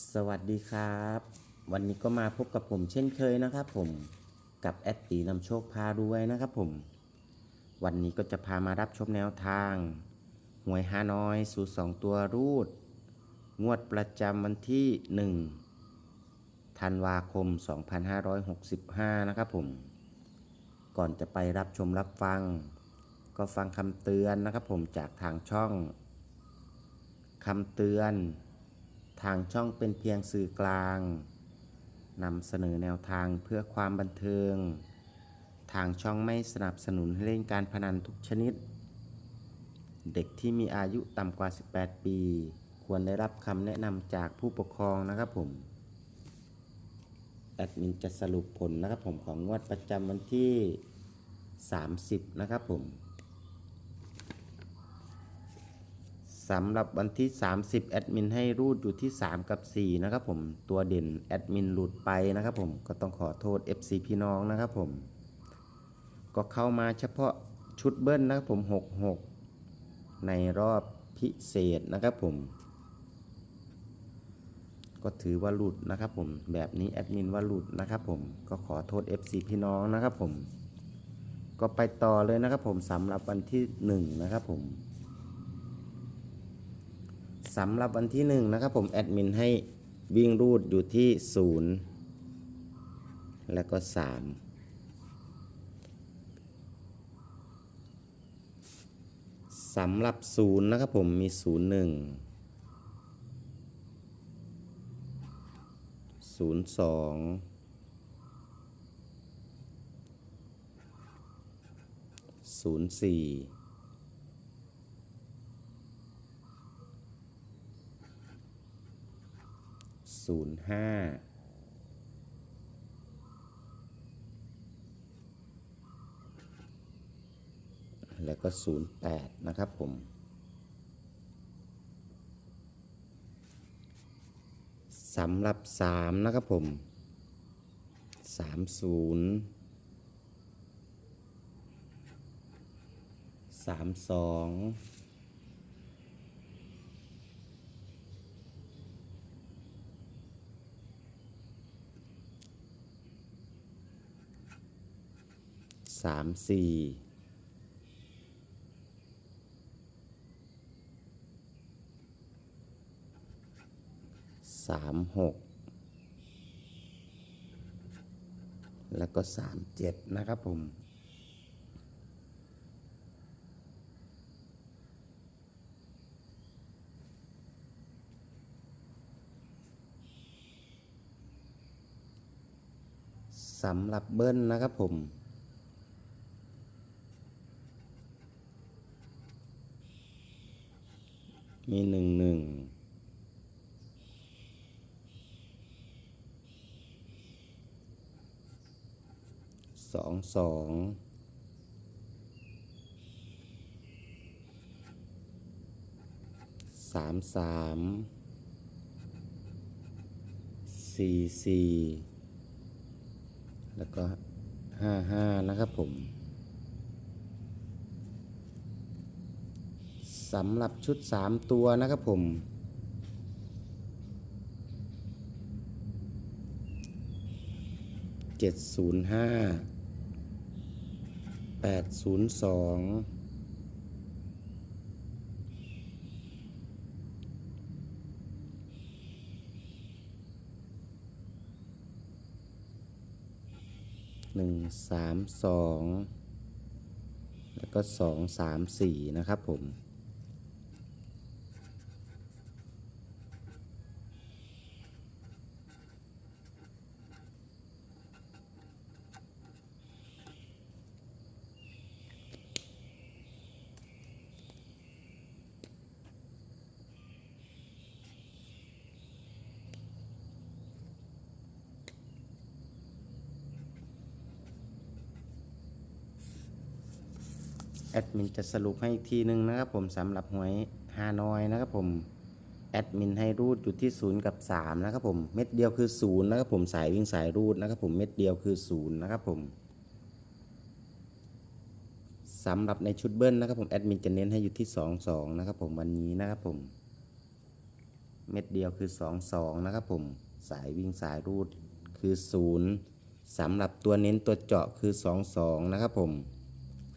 สวัสดีครับ วันนี้ก็มาพบกับผมเช่นเคยนะครับผมกับแอดตีนำโชคพารวยนะครับผม วันนี้ก็จะพามารับชมแนวทาง หวยฮานอยสูตรสองตัวรูด งวดประจำวันที่ 1 ธันวาคม 2565 นะครับผม ก่อนจะไปรับชมรับฟัง ก็ฟังคำเตือนนะครับผมจากทางช่องคำเตือน ทางช่องเป็นเพียงสื่อกลางนำเสนอแนวทางเพื่อความบันเทิง ทางช่องไม่สนับสนุนให้เล่นการพนันทุกชนิด เด็กที่มีอายุต่ำกว่า 18 ปี ควรได้รับคำแนะนำจากผู้ปกครองนะครับผม แอดมินจะสรุปผลนะครับผมของงวดประจำวันที่ 30 นะครับผม สำหรับวันที่ 30 แอดมินให้รูดอยู่ที่ 3 กับ 4 นะครับผมตัวเด่นแอดมินหลุดไปนะครับผมก็ต้องขอโทษ FC พี่น้องนะครับผม ก็เข้ามาเฉพาะชุดเบิ้ลนะครับผม 66 ในรอบพิเศษนะครับผม ก็ถือว่าหลุดนะครับผม แบบนี้แอดมินว่าหลุดนะครับผมก็ขอโทษ FC พี่น้องนะครับผม ก็ไปต่อเลยนะครับผมสำหรับวันที่ 1 นะครับผม สำหรับวันที่หนึ่งนะครับผมแอดมินให้วิ่งรูดอยู่ที่ศูนย์แล้วก็สามสำหรับศูนย์นะครับผมมีศูนย์หนึ่ง ศูนย์ห้าแล้วก็ 08 นะครับผม สำหรับ 3 นะครับผม 30 32 สามสี่สามหกแล้วก็สามเจ็ดนะครับผมสำหรับเบิ้ลนะครับผม มีหนึ่งหนึ่งสองสองสามสามสี่สี่แล้วก็ห้าห้านะครับผม สำหรับชุด 3 ตัวนะครับผมเจ็ดศูนย์ห้าแปดศูนย์สองหนึ่งสามสองแล้วก็สองสามสี่นะครับผม แอดมินจะสรุปให้อีกทีหนึ่งนะครับผมสำหรับหวยฮานอยนะครับผมแอดมินให้รูดอยู่ที่ 0 กับ 3 นะครับผมเม็ดเดียวคือ 0 นะครับผมสายวิ่งสายรูดนะครับผมเม็ดเดียวคือ 0 นะครับผมสำหรับในชุดเบิ้ลนะครับผมแอดมินจะเน้นให้อยู่ที่ 2 2 นะครับผมวันนี้นะครับผม เม็ดเดียวคือ 2 2 นะครับผมสายวิ่งสายรูดคือ 0สำหรับตัวเน้นตัวเจาะคือ 2 2 นะครับผม